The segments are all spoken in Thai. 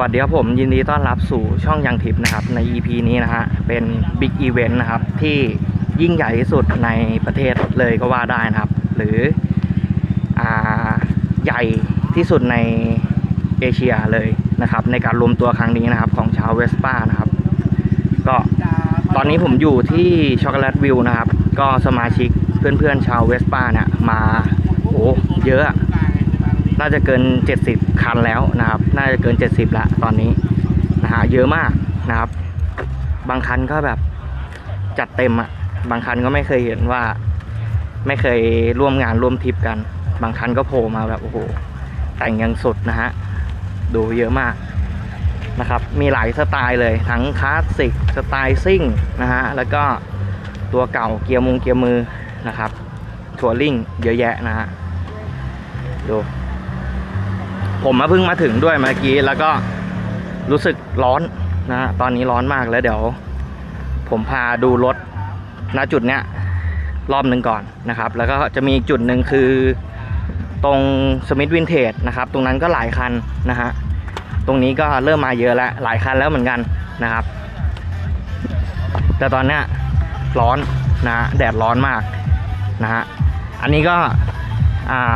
วัสดีครับผมยินดีต้อนรับสู่ช่องยังทิปนะครับ ใน EP นี้นะฮะเป็นบิ๊กอีเวนต์นะครับ ที่ยิ่งใหญ่ที่สุดในประเทศเลยก็ว่าได้นะครับ หรืออ่าใหญ่ที่สุดในเอเชียเลยนะครับ ในการรวมตัวครั้งนี้นะครับ ของชาวเวสป้านะครับ ก็ตอนนี้ผมอยู่ที่ช็อกโกแลตวิวนะครับ ก็สมาชิกเพื่อนๆชาวเวสป้าเนี่ยมาโอ้เยอะอะ น่าจะเกิน 70 คันแล้วนะครับ น่าจะเกิน 70ละตอนนี้นะฮะเยอะมากนะครับ บางคันก็แบบจัดเต็มอะบางคันก็ไม่เคยเห็นว่า ไม่เคยร่วมงานร่วมทริปกัน บางคันก็โผล่มาแบบโอ้โหแต่งยังสุดนะฮะดูเยอะมากนะครับ มีหลายสไตล์เลยทั้งคลาสสิกสไตล์ซิ่งนะฮะแล้วก็ตัวเก่าเกียร์มุงเกียร์มือนะครับทัวริงเยอะแยะนะฮะดู ผมมาเพิ่งมาถึงด้วยเมื่อกี้ แล้วก็รู้สึกร้อนนะฮะตอนนี้ร้อนมากแล้วเดี๋ยว ผมพาดูรถณจุดเนี้ยรอบหนึ่งก่อนนะครับ แล้วก็จะมีอีกจุดหนึ่งคือตรงสมิธวินเทจนะครับ ตรงนั้นก็หลายคันนะฮะตรงนี้ก็เริ่มมาเยอะแล้วหลายคันแล้วเหมือนกันนะครับ แต่ตอนเนี้ยร้อนนะแดดร้อนมากนะฮะอันนี้ก็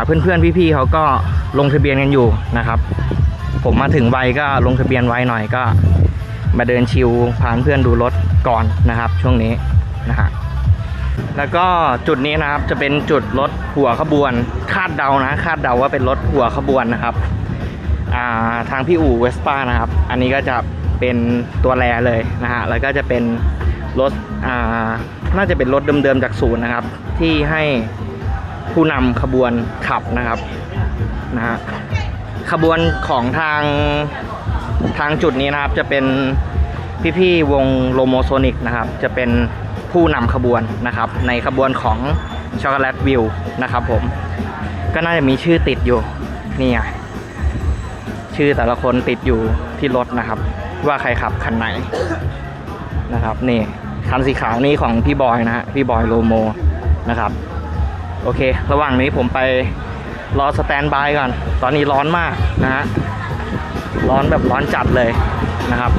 เพื่อนๆพี่ๆเขาก็ลงทะเบียนกันอยู่นะครับ ผมมาถึงไวก็ลงทะเบียนไวหน่อยก็มาเดินชิวพาเพื่อนดูรถก่อนนะครับ ช่วงนี้นะฮะแล้วก็จุดนี้นะครับจะเป็นจุดรถหัวขบวน คาดเดานะ คาดเดาว่าเป็นรถหัวขบวนนะครับาทางพี่อู่เวสป้านะครับ อันนี้ก็จะเป็นตัวแรเลยนะฮะแล้วก็จะเป็นรถน่าจะเป็นรถเดิมๆจากศูนย์นะครับ ที่ให้ ผู้นำขบวนขับนะครับนะฮะขบวนของทางทางจุดนี้นะครับจะเป็นพี่ๆวงโลโมโซนิกนะครับ จะเป็นผู้นำขบวนนะครับ ในขบวนของช็อกโกแลตวิวนะครับผมก็น่าจะมีชื่อติดอยู่นี่ไงชื่อแต่ละคนติดอยู่ที่รถนะครับ ว่าใครขับคันไหนนะครับนี่คันสีขาวนี่ของพี่บอยนะฮะพี่บอยโลโมนะครับ โอเค ระหว่างนี้ผมไปรอสแตนบายก่อน ตอนนี้ร้อนมากนะฮะ ร้อนแบบร้อนจัดเลยนะครับ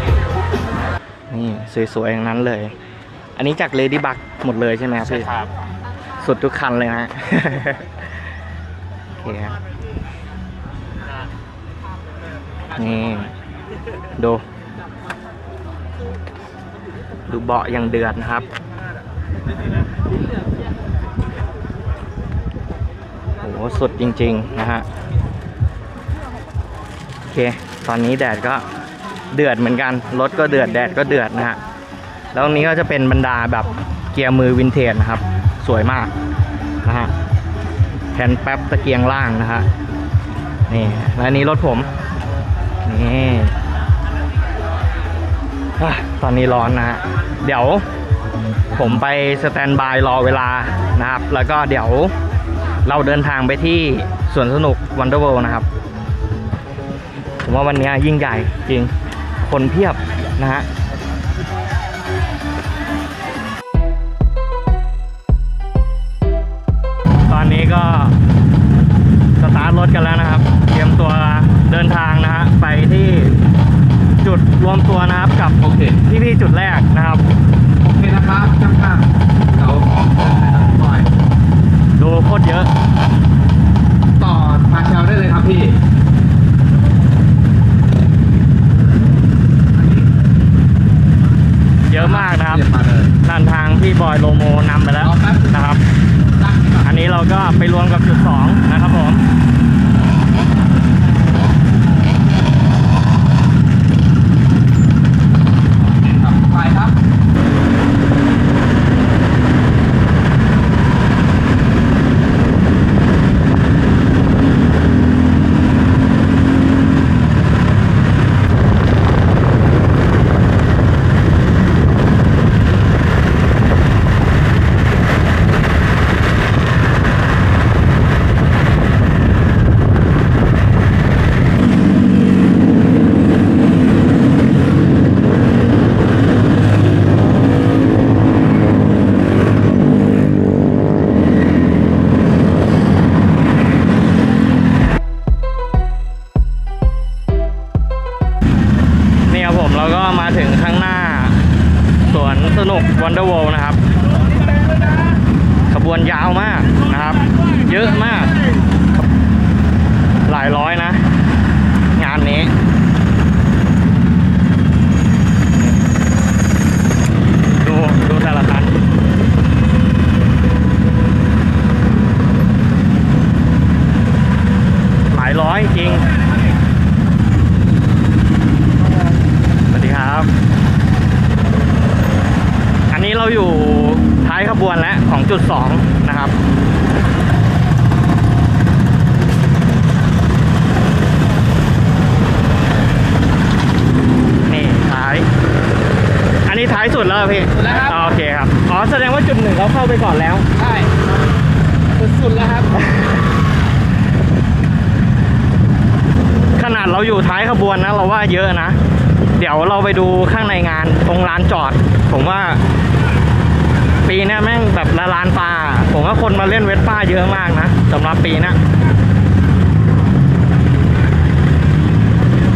นี่สวยๆอย่างนั้นเลย อันนี้จากเลดี้บักหมดเลยใช่ไหมครับใช่พี่ครับ สุดทุกคันเลยนะฮะโอเคครับ นี่ดู ดูเบาะยังเดือดนะครับโอ้โหสุดจริง ๆ นะฮะ โอเค ตอนนี้แดดก็เดือดเหมือนกัน รถก็เดือดแดดก็เดือดนะฮะ แล้วตรงนี้ก็จะเป็นบรรดาแบบเกียร์มือวินเทจนะครับ สวยมากนะฮะแผ่นแป๊บตะเกียงล่างนะฮะ นี่ และนี้รถผม นี่อะตอนนี้ร้อนนะฮะ เดี๋ยวผมไปสแตนบายรอเวลานะครับ แล้วก็เดี๋ยว เราเดินทางไปที่สวนสนุกวันเดอร์เวนะครับ ผมว่าวันนี้ยิ่งใหญ่จริง คนเพียบนะฮะตอนนี้ก็สตาร์ทรถกันแล้วนะครับ เตรียมตัวเดินทางนะฮะไปที่จุดรวมตัวนะครับกับโอเคพี่ๆจุดแรกนะครับ โอเคนะครับช่างภาพเดี๋ยวปล่อยดู โคตรเยอะ ต่อพาเชลได้เลยครับพี่เยอะมากนะครับเดี๋ยวมาเลยด้านทางพี่บอยโลโมนำไปแล้วรอแป๊บนะครับตั้งก่อนอันนี้เราก็ไปรวมกับจุดสองนะครับผม 0.2 นะครับนี่ท้าย อันนี้ท้ายสุดแล้วพี่สุดแล้วครับ โอเคครับ อ๋อแสดงว่าจุดหนึ่งเราเข้าไปก่อนแล้ว ใช่สุดแล้วครับ ขนาดเราอยู่ท้ายขบวนนะ เราว่าเยอะนะ เดี๋ยวเราไปดูข้างในงานตรงลานจอด ผมว่า ปีนี้แม่งแบบละลานปลาผมว่าคนมาเล่นเวสป้าเยอะมากนะสำหรับปีนี้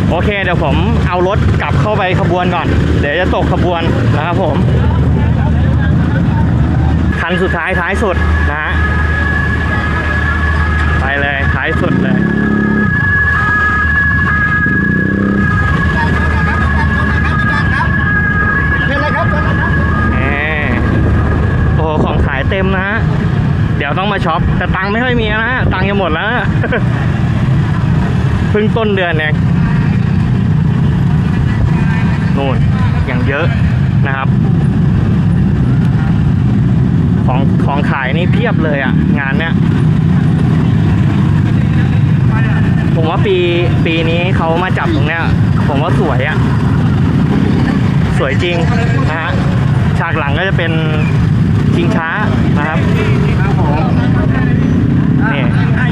โอเคเดี๋ยวผมเอารถกลับเข้าไปขบวนก่อน เดี๋ยวจะตกขบวนนะครับผม คันสุดท้ายท้ายสุดนะฮะไปเลยท้ายสุดเลย เป็นไรครับ แหมโอ้โหของขายเต็มนะฮะ เดี๋ยวต้องมาช็อป แต่ตังค์ไม่ค่อยมีนะฮะ ตังค์จะหมดแล้วเพิ่งต้นเดือนเองนู่นอย่างเยอะนะครับ ของของขายนี่เพียบเลยอะงานเนี้ยผมว่าปีปีนี้เขามาจับตรงเนี้ย ผมว่าสวยอะ สวยจริงนะฮะ ฉากหลังก็จะเป็น ชิงช้านะครับนี่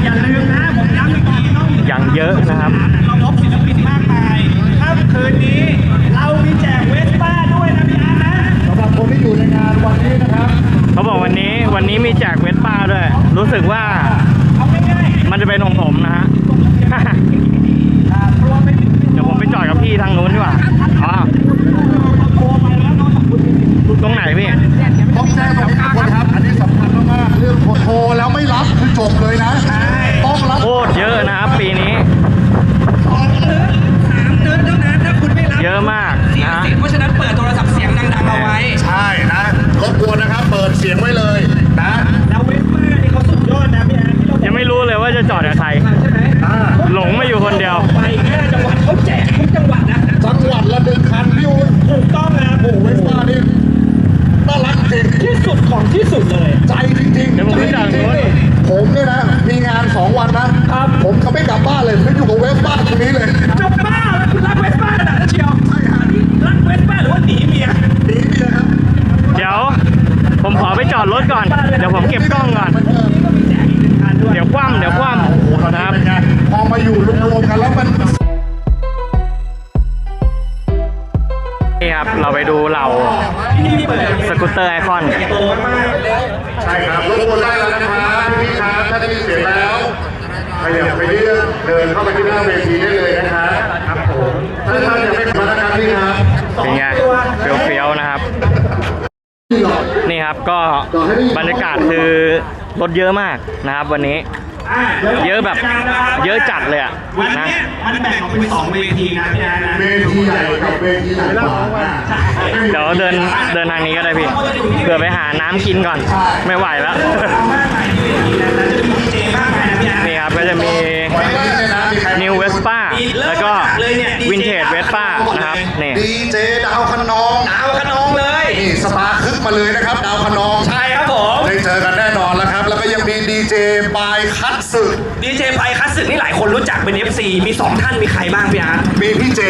อย่าลืมนะผมย้ำอีกทีต้องอย่างเยอะนะครับเราพบศิลปินมากมายค่ำคืนนี้ เรามีแจกเวสป้าด้วยนะพี่อาร์ตนะสำหรับคนที่อยู่ในงานวันนี้นะครับ เขาบอกวันนี้วันนี้มีแจกเวสป้าด้วย รู้สึกว่าเอาง่ายมันจะเป็นของผมนะฮะๆอ่ารวมไปถึงเดี๋ยวผมไปจอดกับพี่ทางนู้นดีกว่า อ๋อ โทรไปแล้วน้องจากคุณเป็นตรงไหนพี่ต้ องแจ้งตรงครับอั ก่อน เดี๋ยวผมเก็บกล้องก่อนนี่ก็มีแจกอีกหนึ่งคันด้วยเดี๋ยวคว่ำเดี๋ยวคว่โอ้โหตอนำนี้นะครับเป็นไงพอมาอยู่รวมๆกันแล้วมันนี่ครับ เราไปดูเหล่าที่นี่เปิดสกูตเตอร์ไอคอนโตมากใช่ครับรบกวนได้แล้วนะครับพี่ครับถ้าได้ยินเสียงแล้วขยับไปเรื่อยเดินเข้าไปที่หน้าเวทีได้เลยนะครับครับผมถ้าท่านยังไม่มานะครับพี่ครับเป็นไงเฟี้ยวๆนะครับ นี่ครับ ก็บรรยากาศคือรถเยอะมากนะครับ วันนี้อะเยอะแบบเยอะจัดเลยอะวันนะเนี้ยมันแบ่งออกเป็นสองเวทีนะพี่อาร์นะเวทีใหญ่กับเวทีใหญ่กว่าเดี๋ยวเดินเดินทางนี้ก็ได้พี่เผื่อไปหาน้ำกินก่อน ไม่ไหวแล้วมากมายที่เวทีนะแล้วจะมี สสึนี่หลายคนรู้จักเป็น FC มีสองท่านมีใครบ้างพี่อาร์ตมีพี่เจ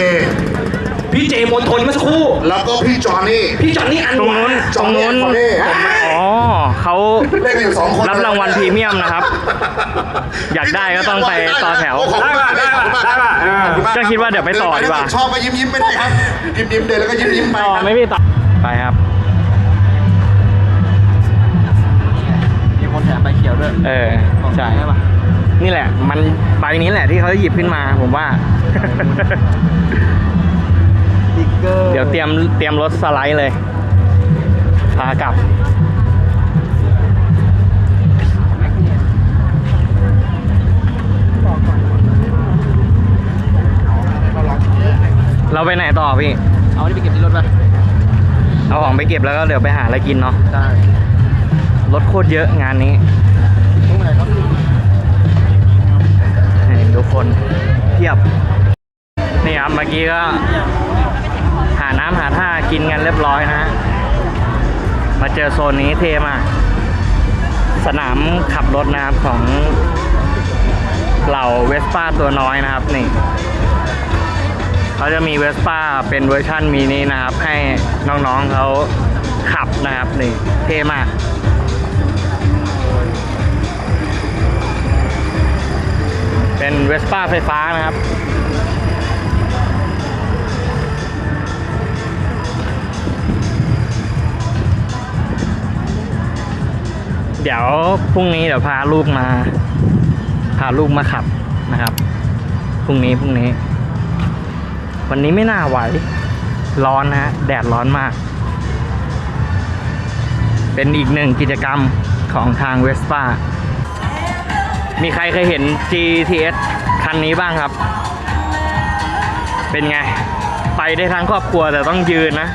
พี่เจมนทนเมื่อสักครู่ แล้วก็พี่จอห์นนี่พี่จอนนี่อันตรงวานู้นตรงนู้นจอห์นนี่อ๋อเขาเล่นอยู่สองคนรับรางวัลพรีเมียมนะครับ อยากได้ก็ต้องไปต่อแถว ขอบคุณมากได้ป่ะขอบคุณมากได้ป่ะขอบคุณมากก็คิดว่าเดี๋ยวไปต่อดีกว่า ชอบก็ยิ้มยิ้มๆไม่ได้ครับ ยิ้มยิ้มๆเดินแล้วก็ยิ้มยิ้มๆไปต่อครับไม่พี่ต่อไปครับ มีคนแถมใบเขียวด้วยเออ ใช่ใช่ปะ นี่แหละ มันใบนี้แหละที่เขาหยิบขึ้นมา ผมว่าอีกยวเตรียมเตรียมรถสไลด์เลย พากลับ เราไปไหนต่อพี่ เอาที่ไปเก็บที่รถป่ะเอาของไปเก็บแล้วก็เดี๋ยวไปหาอะไรกินเนาะ ได้ รถโคตรเยอะงานนี้ตรงไหนครับให้ ทุกคนเทียบนี่ครับเมื่อกี้ก็ หาน้ำหาท่ากินกันเรียบร้อยนะฮะมาเจอโซนนี้เท่มากสนามขับรถนะครับของเหล่าเวสป้าตัวน้อยนะครับนี่เขาจะมีเวสป้าเป็นเวอร์ชั่นมินินะครับ ให้น้องๆเขาขับนะครับนี่เท่มาก เป็นเวสป้าไฟฟ้านะครับ เดี๋ยวพรุ่งนี้เดี๋ยวพาลูกมา พาลูกมาขับนะครับพรุ่งนี้พรุ่งนี้ วันนี้ไม่น่าไหว ร้อนนะฮะแดดร้อนมาก เป็นอีกหนึ่งกิจกรรมของทางเวสป้า มีใครเคยเห็น GTS คันนี้บ้างครับ เป็นไง ไปได้ทั้งครอบครัวแต่ต้องยืนนะ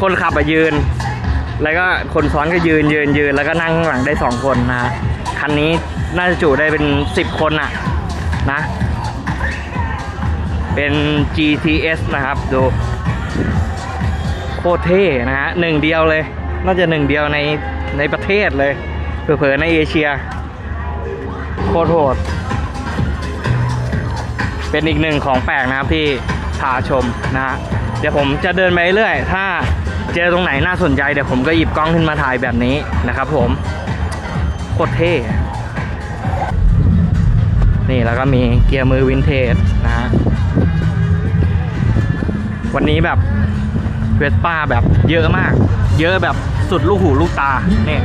คนขับอะยืน แล้วก็คนซ้อนก็ยืนยืนยืนแล้วก็นั่งข้างหลังได้สองคนนะ คันนี้น่าจะจุได้เป็นสิบคนอะนะ เป็น GTS นะครับ ดู โคตรเท่นะฮะหนึ่งเดียวเลย น่าจะหนึ่งเดียวในในประเทศเลย เผลอๆในเอเชีย โคตรโหด เป็นอีกหนึ่งของแปลกนะครับที่พาชมนะฮะ เดี๋ยวผมจะเดินไปเรื่อย ถ้าเจอตรงไหนน่าสนใจเดี๋ยวผมก็หยิบกล้องขึ้นมาถ่ายแบบนี้นะครับผม โคตรเท่ นี่แล้วก็มีเกียร์มือวินเทจนะฮะ วันนี้แบบเวสป้าแบบเยอะมาก เยอะแบบสุดลูกหูลูกตาเนี่ย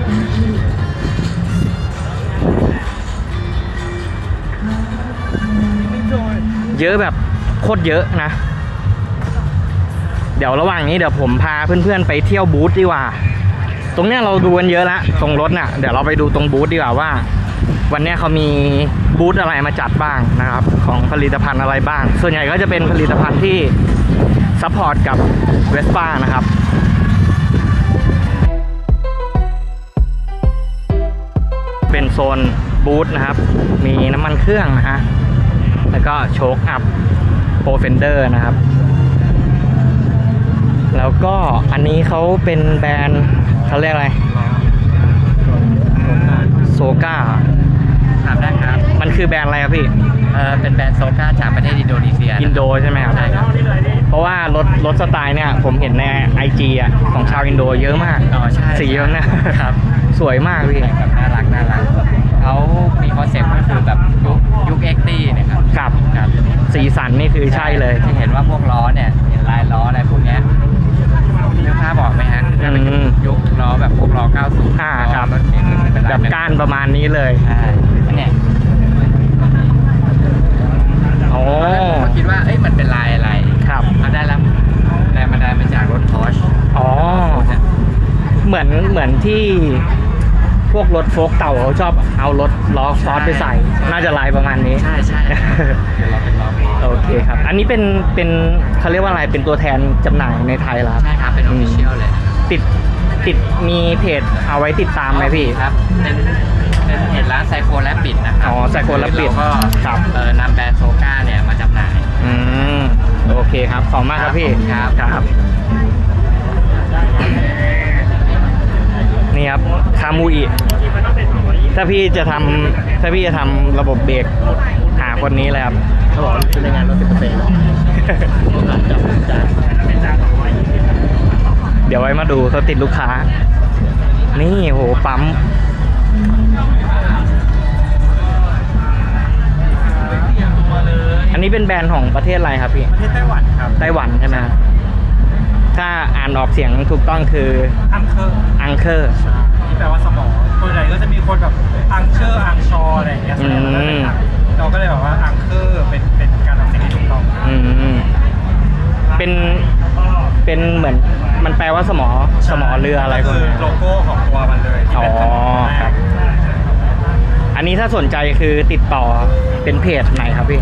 เยอะแบบโคตรเยอะนะ เดี๋ยวระหว่างนี้เดี๋ยวผมพาเพื่อนๆไปเที่ยวบูธดีกว่า ตรงเนี้ยเราดูกันเยอะละตรงรถน่ะ เดี๋ยวเราไปดูตรงบูธดีกว่าว่า วันนี้เขามีบูธอะไรมาจัดบ้างนะครับ ของผลิตภัณฑ์อะไรบ้าง ส่วนใหญ่ก็จะเป็นผลิตภัณฑ์ที่ซัพพอร์ตกับเวสป้านะครับเป็นโซนบูธนะครับ มีน้ำมันเครื่องนะฮะ แล้วก็โชคอัพโปรเฟนเดอร์นะครับ แล้วก็อันนี้เขาเป็นแบรนด์เขาเรียกอะไรโซกาถามได้ครับ มันคือแบรนด์อะไรครับพี่ เออเป็นแบรนด์โซก้าจากประเทศอินโดนีเซีย อินโดใช่ไหมครับ ใช่ครับ เพราะว่ารถรถสไตล์เนี่ยผมเห็นในไอจีอะของชาวอินโดเยอะมาก อ๋อใช่ สีแบบเนี้ยครับ สวยมากพี่แบบน่ารักน่ารัก เขามีคอนเซ็ปต์ก็คือแบบยุคยุคเอ็กตี้เนี่ยครับครับ ครับสีสันนี่คือใช่เลยที่เห็นว่าพวกล้อเนี่ยเห็นลายล้ออะไรพวกเนี้ยนึกภาพบอกไหมฮะอืมยุคล้อแบบพวกล้อ 90อ่าครับรถเก๋งเป็นลยแบบก้านประมาณนี้เลยใช่เนี่ยโอ้ผมคิดว่าเอ้ยมันเป็นลายอะไรครับเอาได้รับแรงบันดาลมาจากรถพอชอ๋อ เหมือนเหมือนที่พ วกรถโฟล์กเต่าเขาชอบเอารถล้อซอสไปใส่ น่าจะลายประมาณนี้ ใช่ใช่เดี๋ยวเราเป็นล้อโอเคครับ อันนี้เป็นเป็นเขาเรียกว่าอะไร เป็นตัวแทนจำหน่ายในไทยเหรอครับ ใช่ครับ เป็นออฟฟิเชียลเลยติดติดมีเพจเอาไว้ติดตามไหมพี่ ครับ เป็นเป็นเพจร้านไซโคและปิดนะครัอ๋อ Psycho Rabbit เราก็ครับ เออนำแบรนด์โซก้าเนี่ยมาจำหน่าย อืมโอเคครับ ขอบคุณมากครับพี่ครับครับ นี่ครับคามูอิ ถ้าพี่จะทำถ้าพี่จะทำระบบเบรกหาคนนี้เลยครับ เขาบอกเป็นรายงานรถสิบเปอร์เซ็นต์เดี๋ยวไว้มาดูเขาติดลูกค้า นี่โหปั๊ม อันนี้เป็นแบรนด์ของประเทศอะไรครับพี่ ประเทศไต้หวันครับไต้หวันใช่ไหมครับถ้าอ่านออกเสียงถูกต้องคืออังเคอร์อังเคอร์ที่ แปลว่าสมองส่วนใหญ่ก็จะมีคนแบบอังเชอร์อังชออะไรอย่างเงี้ยส่วนใหญ่มันก็เป็นอังเราก็เลยแบบว่าอังเคอร์เป็นเป็นการออกเสียงที่ถูกต้องอืมเป็นเป็นเหมือนมันแปลว่าสมอสมอเรืออะไรพวกคือนี้โลโก้ของตัวมันเลยที่อ๋อเป็นครับอันนี้ถ้าสนใจคือติดต่อเป็นเพจไหนครับพี่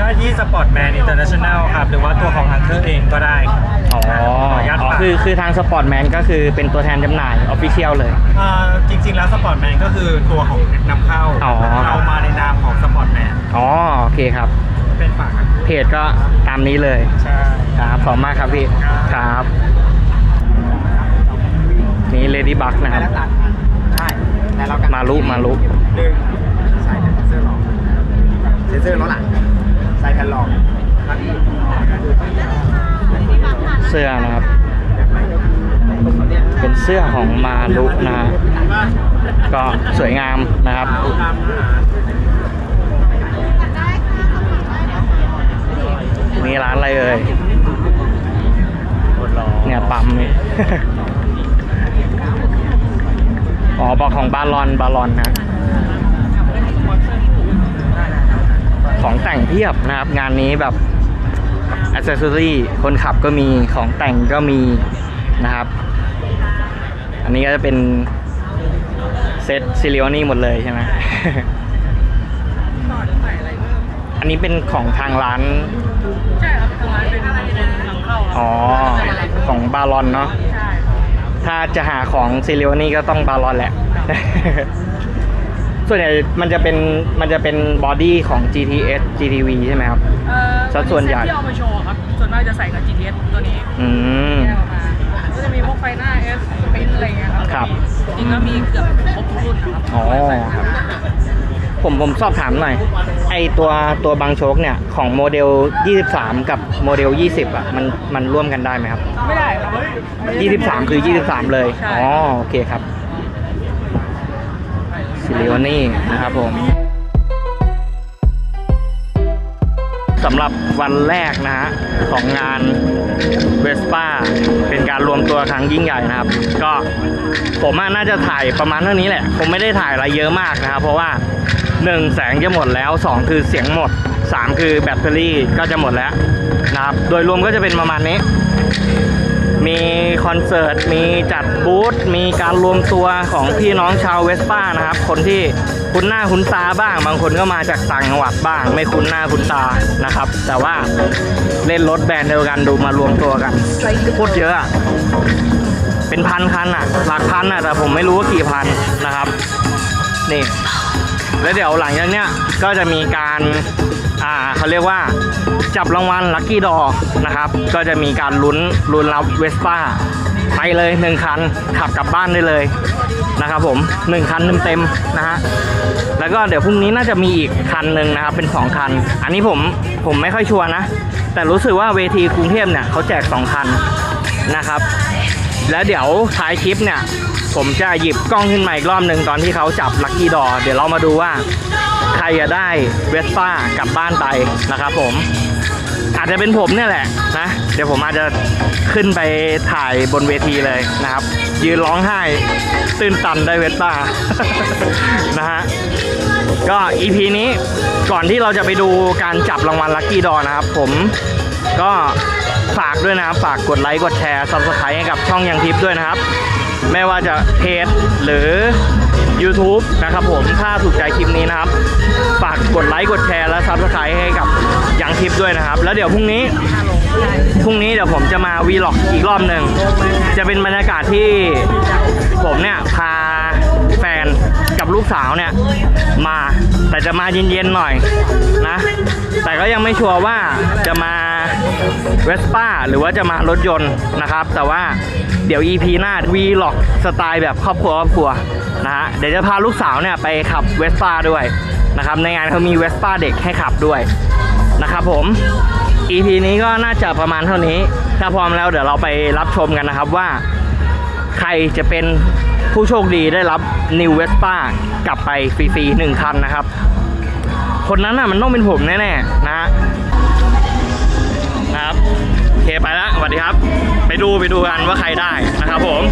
ก็ยี่สปอร์ตแมนอินเตอร์เนชั่นแนลครับ หรือว่าตัวของฮังเกอร์เองก็ได้ครับ อ๋อขออนุญาตอ๋อฝาก คือคือทางสปอร์ตแมนก็คือเป็นตัวแทนจำหน่ายออฟฟิเชียลเลย เอ่อจริง ๆ แล้วสปอร์ตแมนก็คือตัวของนำเข้าอ๋อ เรามาในนามของสปอร์ตแมนอ๋อ โอเคครับ เป็นฝากครับเพจก็ตามนี้เลย ใช่ ครับขอบคุณมากครับพี่ ครับ นี่เลดี้บักนะครับ ใช่แล้วเรามาลุมาลุหนึ่งใส่เซนเซอร์รองเซนเซอร์ล้อหลัง ใส่แผ่นรองแล้วนี่เสื้อนะครับ เป็นเสื้อของมาลุนะฮะก็สวยงามนะครับนี่ร้านอะไรเอ่ยเนี่ยปั๊มนี่อ๋อบอกของบาลอนบาลอนนะ ของแต่งเพียบนะครับ งานนี้แบบอ c เซ s ซอรี่คนขับก็มีของแต่งก็มีนะครับ อันนี้ก็จะเป็นเซตซิลิโอนี่หมดเลยใช่ไหมอันนี้เป็นของทางร้านใช่ครับทางร้านเป็นคนนำเข้าครับอ๋อของบาลอนเนาะถ้าจะหาของซิลิโอนี่ก็ต้องบาลอนแหละ ส่วนใหญ่มันจะเป็นมันจะเป็นบอดี้ของ GTS GTV ใช่ไหมครับ เอ่อสัดส่วนใหญ่ ที่เอามาโชว์ครับ ส่วนมากจะใส่กับ GTS ตัวนี้อืม แยกออกมาก็จะมีพวกไฟหน้า S สปินอะไรเงี้ยครับครับจริงๆก็มีเกือบครบทุกรุ่นนะครับอ๋อ ครับ ผมผมสอบถามหน่อย ไอตัวตัวบางโชคเนี่ย ของโมเดล 23 กับโมเดล 20 อะ มันมันร่วมกันได้ไหมครับ ไม่ได้ครับ 23 คือ 23 เลย ใช่ อ๋อ โอเคครับ ซิลิโอนี่นะครับผมสำหรับวันแรกนะฮะของงานเวสป้าเป็นการรวมตัวครั้งยิ่งใหญ่นะครับ ก็ผมน่าจะถ่ายประมาณเท่านี้แหละผมไม่ได้ถ่ายอะไรเยอะมากนะครับ เพราะว่า 1 แสงจะหมดแล้ว 2 คือเสียงหมด 3 คือแบตเตอรี่ก็จะหมดแล้วนะครับ โดยรวมก็จะเป็นประมาณนี้ มีคอนเสิร์ต มีจัดบูธ มีการรวมตัวของพี่น้องชาวเวสป้านะครับ คนที่คุ้นหน้าคุ้นตาบ้าง บางคนก็มาจากต่างจังหวัดบ้าง ไม่คุ้นหน้าคุ้นตานะครับ แต่ว่าเล่นรถแบรนด์เดียวกันดูมารวมตัวกันโคตรเยอะอะเป็นพันคันอะหลักพันอะแต่ผมไม่รู้ว่ากี่พันนะครับ นี่ แล้วเดี๋ยวหลังจากเนี้ยก็จะมีการ อ่าเขาเรียกว่าจับรางวัลลัคกี้ดอนะครับ ก็จะมีการลุ้นลุ้นรับเวสป้าไปเลยหนึ่งคันขับกลับบ้านได้เลยนะครับผมหนึ่งคันเต็มๆนะฮะแล้วก็เดี๋ยวพรุ่งนี้น่าจะมีอีกคันหนึ่งนะครับเป็นสองคัน อันนี้ผมผมไม่ค่อยชัวร์นะ แต่รู้สึกว่าเวทีกรุงเทพเนี่ยเขาแจกสองคันนะครับ แล้วเดี๋ยวท้ายคลิปเนี่ย ผมจะหยิบกล้องขึ้นมาอีกรอบหนึ่งตอนที่เขาจับลัคกี้ดอเดี๋ยวเรามาดูว่า ใครจะได้เวสป้ากลับบ้านไปนะครับผม อาจจะเป็นผมเนี่ยแหละนะ เดี๋ยวผมอาจจะขึ้นไปถ่ายบนเวทีเลยนะครับ ยืนร้องไห้ตื้นตันได้เวสป้านะฮะก็ EP นี้ก่อนที่เราจะไปดูการจับรางวัลลัคกี้ดอนะครับ ผมก็ฝากด้วยนะครับ ฝากกดไลค์กดแชร์ subscribe ให้กับช่องยังทิปด้วยนะครับ ไม่ว่าจะเพจหรือ YouTube นะครับผมถ้าถูกใจคลิปนี้นะครับ ฝากกดไลค์กดแชร์และ subscribe ให้กับยังทิปด้วยนะครับ แล้วเดี๋ยวพรุ่งนี้พรุ่งนี้เดี๋ยวผมจะมาวีล็อกอีกรอบหนึ่งจะเป็นบรรยากาศที่ผมเนี่ยพา ลูกสาวเนี่ยมา แต่จะมาเย็นๆหน่อยนะ แต่ก็ยังไม่ชัวร์ว่าจะมาเวสป้าหรือว่าจะมารถยนต์นะครับ แต่ว่าเดี๋ยว EP หน้าวีล็อกสไตล์แบบครอบครัวครอบครัวนะฮะเดี๋ยวจะพาลูกสาวเนี่ยไปขับเวสป้าด้วยนะครับ ในงานเขามีเวสป้าเด็กให้ขับด้วยนะครับผม EP นี้ก็น่าจะประมาณเท่านี้ ถ้าพร้อมแล้วเดี๋ยวเราไปรับชมกันนะครับว่า ใครจะเป็น ผู้โชคดีได้รับ New Vespa กลับไปฟรีๆหนึ่งคันนะครับ คนนั้นน่ะมันต้องเป็นผมแน่ๆนะฮะนะครับโอเคไปแล้วสวัสดีครับ ไปดูไปดูกันว่าใครได้นะครับผม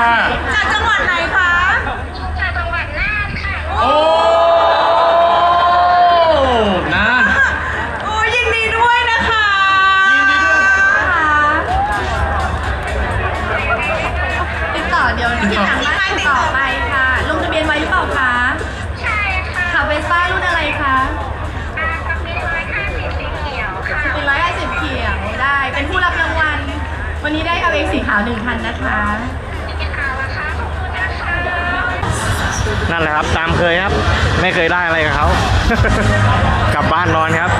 ค่ะ จากจังหวัดไหนคะ จากจังหวัดน่านค่ะ โอ้นั่นโอ้ยินดีด้วยนะคะยินดีด้วย ติดต่อเดี๋ยวที่หลังบ้านติดต่อไปค่ะ ลงทะเบียนไว้หรือเปล่าคะใช่ค่ะขับเวสป้ารุ่นอะไรคะอ่ากับมีร้อยห้าสิบสีเขียวค่ะเป็นร้อยห้าสิบเขียวได้ เป็นผู้รับรางวัล วันนี้ได้กับเองสีขาวหนึ่งคันนะคะ นั่นแหละครับ ตามเคยครับ ไม่เคยได้อะไรกับเขา กลับบ้านนอนครับ